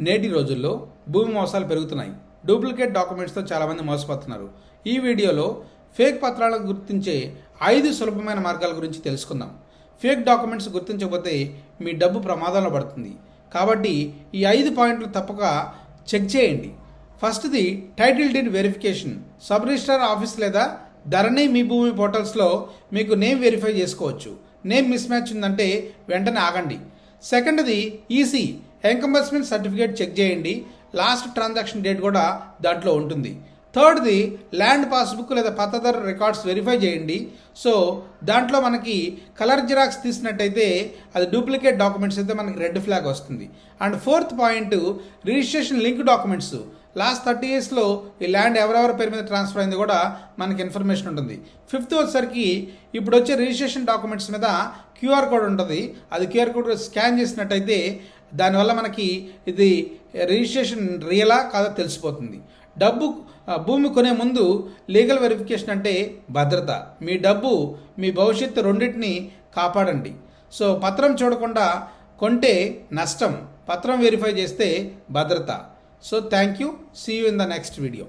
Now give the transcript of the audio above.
నేటి రోజుల్లో భూమి మోసాలు పెరుగుతున్నాయి. డూప్లికేట్ డాక్యుమెంట్స్తో చాలామంది మోసపోతున్నారు. ఈ వీడియోలో ఫేక్ పత్రాలను గుర్తించే ఐదు సులభమైన మార్గాల గురించి తెలుసుకుందాం. ఫేక్ డాక్యుమెంట్స్ గుర్తించకపోతే మీ డబ్బు ప్రమాదంలో పడుతుంది. కాబట్టి ఈ ఐదు పాయింట్లు తప్పక చెక్ చేయండి. ఫస్ట్ది title deed verification. Sub registrar office లేదా ధరణి మీ భూమి పోర్టల్స్లో మీకు నేమ్ వెరిఫై చేసుకోవచ్చు. నేమ్ మిస్ మ్యాచ్ ఉందంటే వెంటనే ఆగండి. సెకండ్ది ఈసీ. ఎంకంబర్స్మెంట్ సర్టిఫికేట్ చెక్ చేయండి. లాస్ట్ ట్రాన్సాక్షన్ డేట్ కూడా దాంట్లో ఉంటుంది. థర్డ్ది ల్యాండ్ పాస్బుక్ లేదా పత్తదారు రికార్డ్స్ వెరిఫై చేయండి. సో దాంట్లో మనకి కలర్ జిరాక్స్ తీసినట్టయితే అది డూప్లికేట్ డాక్యుమెంట్స్ అయితే మనకి రెడ్ ఫ్లాగ్ వస్తుంది. And fourth point registration link documents. Last thirty ఇయర్స్లో ఈ ల్యాండ్ ఎవరెవరి పేరు మీద ట్రాన్స్ఫర్ అయింది కూడా మనకి ఇన్ఫర్మేషన్ ఉంటుంది. ఫిఫ్త్ వచ్చేసరికి ఇప్పుడు వచ్చే రిజిస్ట్రేషన్ డాక్యుమెంట్స్ మీద క్యూఆర్ కోడ్ ఉంటుంది. అది క్యూఆర్ కోడ్ స్కాన్ చేసినట్టయితే దానివల్ల మనకి ఇది రిజిస్ట్రేషన్ రియలా కాదో తెలిసిపోతుంది. డబ్బు భూమి కొనే ముందు లీగల్ వెరిఫికేషన్ అంటే భద్రత. మీ డబ్బు మీ భవిష్యత్తు రెండింటిని కాపాడండి. సో పత్రం చూడకుండా కొంటే నష్టం. పత్రం వెరిఫై చేస్తే భద్రత. So thank you see you in the next video